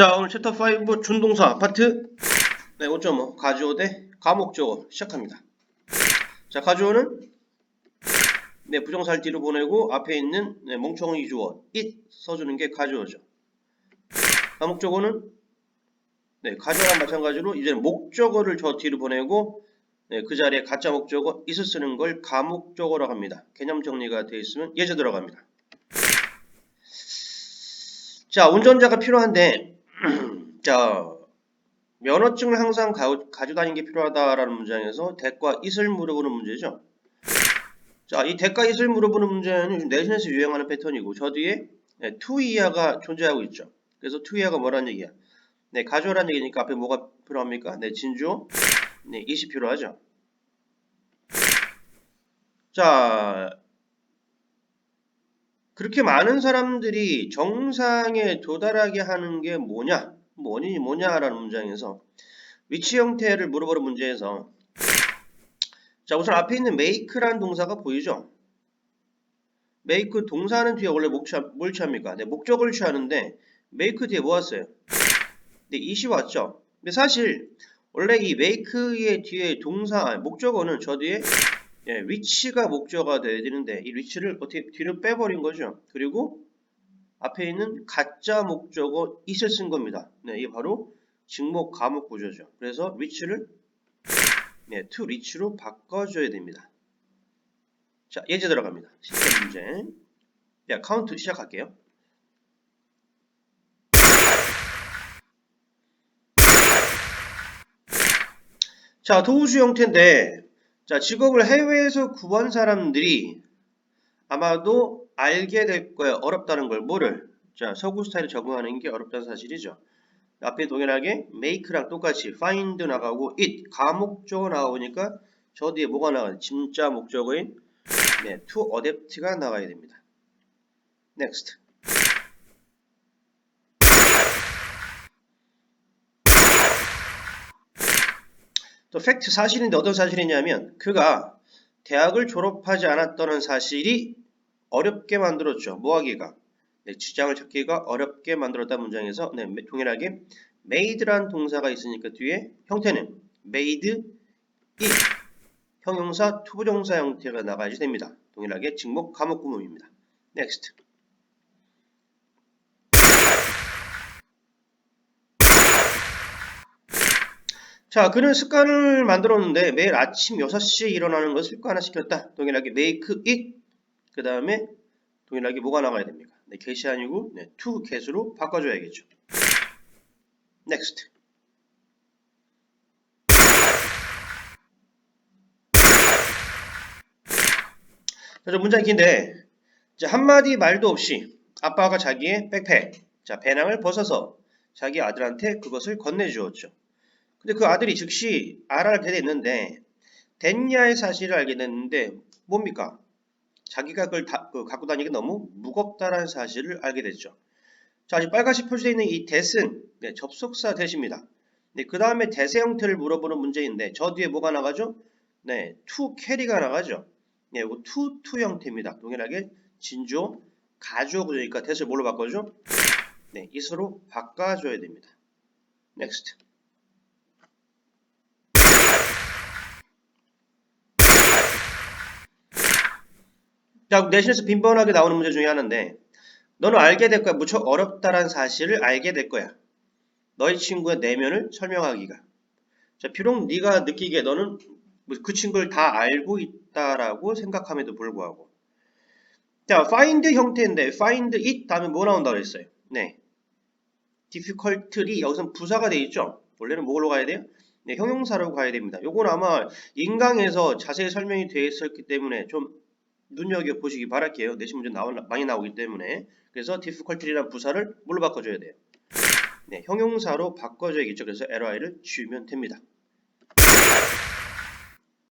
자 오늘 챕터 5 준동사 파트 네, 5.5 가주어 대 가목적어 시작합니다. 자 가주어는 네, 부정사를 뒤로 보내고 앞에 있는 네, 멍청이 주어 it 써주는 게 가주어죠. 가목적어는 네, 가주어랑 마찬가지로 이제는 목적어를 저 뒤로 보내고 네, 그 자리에 가짜 목적어 it을 쓰는 걸 가목적어라고 합니다. 개념 정리가 되어 있으면 예제 들어갑니다. 자 운전자가 필요한데 자, 면허증을 항상 가, 져다니는 게 필요하다라는 문장에서 대과 it을 물어보는 문제죠. 자, 이 대과 it을 물어보는 문제는 내신에서 유행하는 패턴이고 저 뒤에 네, to 이하가 존재하고 있죠. 그래서 to 이하가 뭐라는 얘기야? 네, 가져오라는 얘기니까 앞에 뭐가 필요합니까? 네, 진주어, 네, it이 필요하죠. 자, 그렇게 많은 사람들이 정상에 도달하게 하는 게 뭐냐? 원인이 뭐냐라는 문장에서 위치 형태를 물어보는 문제에서 자 우선 앞에 있는 make라는 동사가 보이죠? make 동사는 뒤에 원래 목, 취- 뭘 취합니까? 네, 목적을 취하는데 make 뒤에 뭐 왔어요? 네, it이 왔죠? 근데 사실 원래 이 make의 뒤에 동사 목적어는 저 뒤에 예, reach가 목적어가 돼야 되는데 이 reach를 어떻게 뒤로 빼버린 거죠? 그리고 앞에 있는 가짜 목적어 it을 쓴 겁니다. 네, 이게 바로 직목 과목 구조죠. 그래서 reach를 네, to reach로 바꿔줘야 됩니다. 자, 예제 들어갑니다. 시스템 문제. 자, 카운트 시작할게요. 자, 도우주 형태인데, 자, 직업을 해외에서 구한 사람들이 아마도 알게 될 거예요. 어렵다는 걸 뭐를? 자, 서구 스타일에 적응하는 게 어렵다는 사실이죠. 앞에 동일하게 make랑 똑같이 find 나가고 it 가목적어 나오니까 저 뒤에 뭐가 나가요? 진짜 목적어인 네, to adapt가 나와야 됩니다. next. 또 팩트 사실인데 어떤 사실이냐면 그가 대학을 졸업하지 않았다는 사실이 어렵게 만들었죠. 뭐하기가 네, 지장을 찾기가 어렵게 만들었다 문장에서 네, 동일하게 made란 동사가 있으니까 뒤에 형태는 made it 형용사 투부정사 형태가 나가야지 됩니다. 동일하게 직목 과목 구문입니다. next 자, 그는 습관을 만들었는데 매일 아침 6시에 일어나는 것을 습관화시켰다. 동일하게 make it 그 다음에 동일하게 뭐가 나가야 됩니까? 네, get이 아니고 네, to get으로 바꿔줘야겠죠. next. 자, 저 문장이 긴데 자, 한마디 말도 없이 아빠가 자기의 백팩, 자, 배낭을 벗어서 자기 아들한테 그것을 건네주었죠. 근데 그 아들이 즉시 알게 됐는데 됐냐의 사실을 알게 됐는데 뭡니까? 자기가 그걸 다- 그 갖고 다니기 너무 무겁다라는 사실을 알게 됐죠. 자, 아직 빨갛게 표시되어 있는 이 that은 네, 접속사 that입니다. 네, 그 다음에 that의 형태를 물어보는 문제인데 저 뒤에 뭐가 나가죠? 네, to carry가 나가죠. 네, to to 형태입니다. 동일하게 진주어, 가주어 구조니까 that을 뭘로 바꿔줘? 네, it으로 바꿔줘야 됩니다. next. 자, 내신에서 빈번하게 나오는 문제 중에 하나인데 너는 알게 될 거야. 무척 어렵다라는 사실을 알게 될 거야. 너희 친구의 내면을 설명하기가. 자, 비록 네가 느끼기에 너는 뭐그 친구를 다 알고 있다라고 생각함에도 불구하고. 자, find 형태인데 find it 다음에 뭐 나온다고 그랬어요? 네. difficultly 여기서 부사가 돼 있죠? 원래는 뭐로 가야 돼요? 네, 형용사로 가야 됩니다. 요건 아마 인강에서 자세히 설명이 되어 있었기 때문에 좀 눈여겨 보시기 바랄게요. 내신 문제 나오, 많이 나오기 때문에. 그래서 difficulty란 부사를 뭘로 바꿔줘야 돼요? 네, 형용사로 바꿔줘야겠죠. 그래서 li를 지우면 됩니다.